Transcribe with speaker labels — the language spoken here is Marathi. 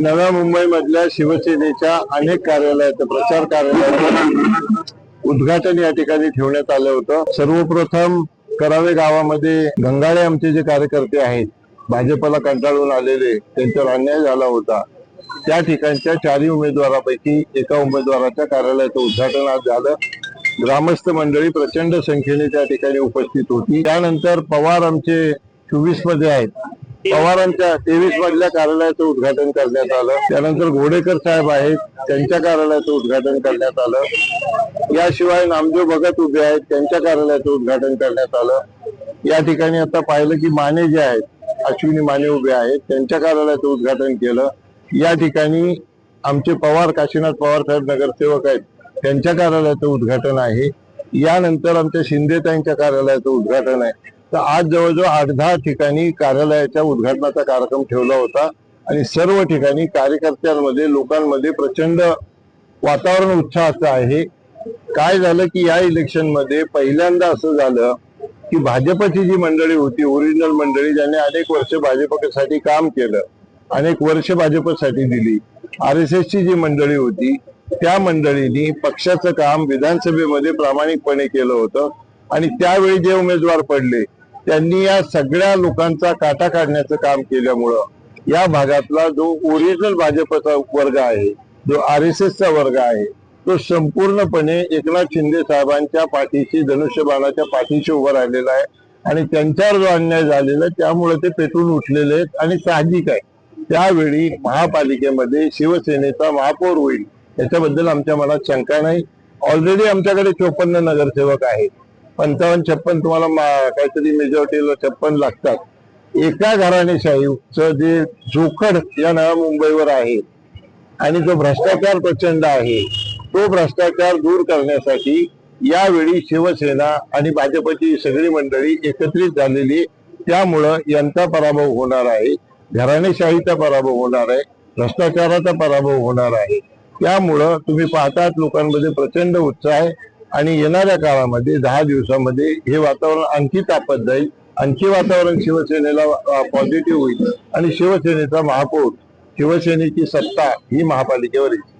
Speaker 1: नव्या मुंबई मधल्या शिवसेनेच्या अनेक कार्यालयाचं प्रचार कार्यालयाचं उद्घाटन या ठिकाणी ठेवण्यात आलं होतं. सर्वप्रथम करावे गावामध्ये गंगाळे आमचे जे कार्यकर्ते आहेत भाजपला कंटाळून आलेले त्यांच्यावर अन्याय झाला होता. त्या ठिकाणच्या चारही उमेदवारापैकी एका उमेदवाराच्या कार्यालयाचं उद्घाटन आज झालं. ग्रामस्थ मंडळी प्रचंड संख्येने त्या ठिकाणी उपस्थित होती. त्यानंतर पवार आमचे चोवीसमध्ये आहेत. पवारांच्या तेवीस मधल्या कार्यालयाचं उद्घाटन करण्यात आलं. त्यानंतर घोडेकर साहेब आहेत त्यांच्या कार्यालयाचं उद्घाटन करण्यात आलं. याशिवाय नामदेव भगत उभे आहेत त्यांच्या कार्यालयाचं उद्घाटन करण्यात आलं. या ठिकाणी आता पाहिलं की माने जे आहेत अश्विनी माने उभे आहेत त्यांच्या कार्यालयाचं उद्घाटन केलं. या ठिकाणी आमचे पवार काशीनाथ पवार साहेब नगरसेवक आहेत त्यांच्या कार्यालयाचं उद्घाटन आहे. यानंतर आमच्या शिंदेताईंच्या कार्यालयाचं उद्घाटन आहे. तर आज जवळजवळ आठ दहा ठिकाणी कार्यालयाच्या उद्घाटनाचा कार्यक्रम ठेवला होता आणि सर्व ठिकाणी कार्यकर्त्यांमध्ये लोकांमध्ये प्रचंड वातावरण उत्साहाचं आहे. काय झालं की या इलेक्शनमध्ये पहिल्यांदा असं झालं की भाजपची जी मंडळी होती ओरिजिनल मंडळी ज्यांनी अनेक वर्ष भाजपसाठी काम केलं अनेक वर्ष भाजपसाठी दिली. आर एस ची जी मंडळी होती त्या मंडळींनी पक्षाचं काम विधानसभेमध्ये प्रामाणिकपणे केलं होतं. आणि त्यावेळी जे उमेदवार पडले त्यांनी या सगळ्या लोकांचा काटा काढण्याचं काम केल्यामुळं या भागातला जो ओरिजिनल भाजपचा वर्ग आहे जो आर एस एसचा वर्ग आहे तो संपूर्णपणे एकनाथ शिंदे साहेबांच्या पाठीशी धनुष्यबाणाच्या पाठीशी उभा राहिलेला आहे. आणि त्यांच्यावर जो अन्याय झालेला आहे त्यामुळे ते पेटून उठलेले आहेत आणि साहजिक आहे. त्यावेळी महापालिकेमध्ये शिवसेनेचा महापौर होईल याच्याबद्दल आमच्या मनात शंका नाही. ऑलरेडी आमच्याकडे चोपन्न नगरसेवक आहेत. पंचावन्न छप्पन तुम्हाला काहीतरी मेजॉरिटीला छप्पन लागतात. एका घराणेशाहीचं जे जोखड या नव्या मुंबईवर आहे आणि जो भ्रष्टाचार प्रचंड आहे तो भ्रष्टाचार दूर करण्यासाठी यावेळी शिवसेना आणि भाजपची सगळी मंडळी एकत्रित झालेली त्यामुळं यांचा पराभव होणार आहे घराणेशाहीचा पराभव होणार आहे भ्रष्टाचाराचा पराभव होणार आहे. त्यामुळं तुम्ही पाहतात लोकांमध्ये प्रचंड उत्साह आहे. आणि येणाऱ्या काळामध्ये दहा दिवसामध्ये हे वातावरण आणखी तापत जाईल. आणखी वातावरण शिवसेनेला पॉझिटिव्ह होईल. आणि शिवसेनेचा महापौर शिवसेनेची सत्ता ही महापालिकेवर येईल.